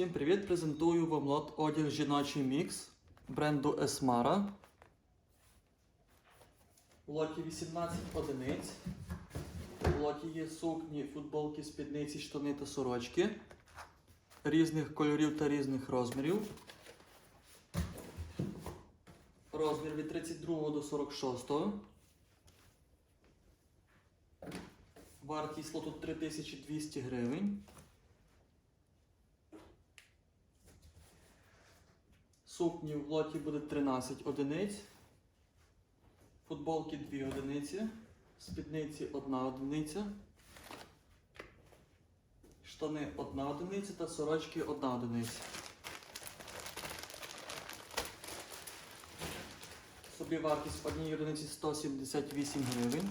Всім привіт! Презентую вам лот одяг жіночий мікс бренду Esmara. У лоті 18 одиниць. У лоті є сукні, футболки, спідниці, штани та сорочки різних кольорів та різних розмірів. Розмір від 32 до 46. Вартість лоту 3200 гривень. Сукні в лоті буде 13 одиниць. Футболки 2 одиниці. Спідниці 1 одиниця. Штани 1 одиниця та сорочки 1 одиниця. Собі вартість однієї одиниці 178 гривень.